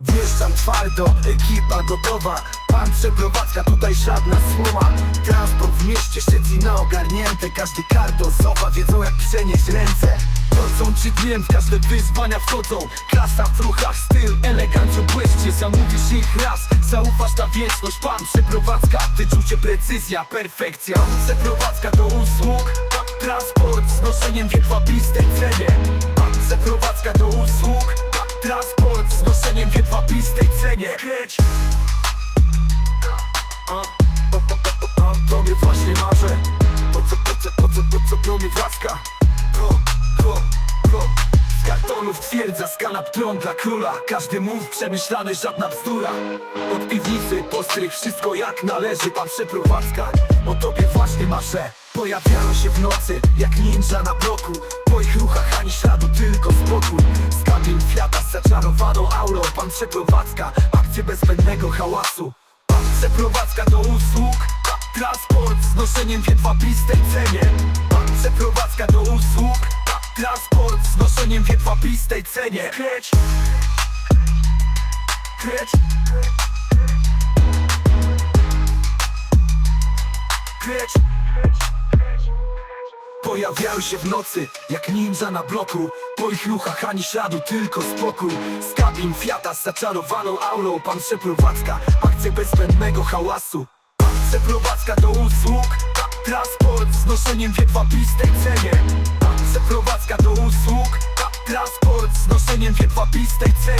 Wjeżdżam twardo, ekipa gotowa. Pan przeprowadzka, tutaj żadna słoma Transport w mieście siedzi na ogarnięte. Każdy karton sofa wiedzą jak przenieść ręce. Torcą czy dniem, każde wyzwania wchodzą. Klasa w ruchach, styl, elegancją błyszczy. Zamówisz ich raz, zaufasz na wieczność. Pan przeprowadzka, wyczucie precyzja, perfekcja. Przeprowadzka do usług Transport z noszeniem w jedwabistej cenie. Pan przeprowadzka do usług Transport z noszeniem w jedwabistej cenie. Kreć. A, o, właśnie marzę Po co, po co, po co, po co mnie wraska? Ko, ko, ko Z kartonów twierdza, z tron dla króla. Każdy mów przemyślany, żadna bzdura. Od piwnicy po strych, wszystko jak należy. Pan przeprowadzka, o tobie właśnie marzę Pojawiają się w nocy, jak ninja na bloku. Po ich ruchach ani śladu, tylko spokój. Z kabin Fiata zaczarowaną aurą Pan przeprowadzka, akcje bez zbędnego hałasu. Pan przeprowadzka do usług Transport z noszeniem w jedwabistej cenie. Pan przeprowadzka do usług Transport z noszeniem w jedwabistej cenie. Kreć Kreć Kreć Pojawiają się w nocy, jak ninja na bloku. Po ich ruchach ani śladu, tylko spokój. Z kabin Fiata z zaczarowaną aurą. Pan przeprowadzka, akcje bez zbędnego hałasu. Pan przeprowadzka do usług Transport z noszeniem w jedwabistej cenie. Pan przeprowadzka do usług Transport z noszeniem w jedwabistej cenie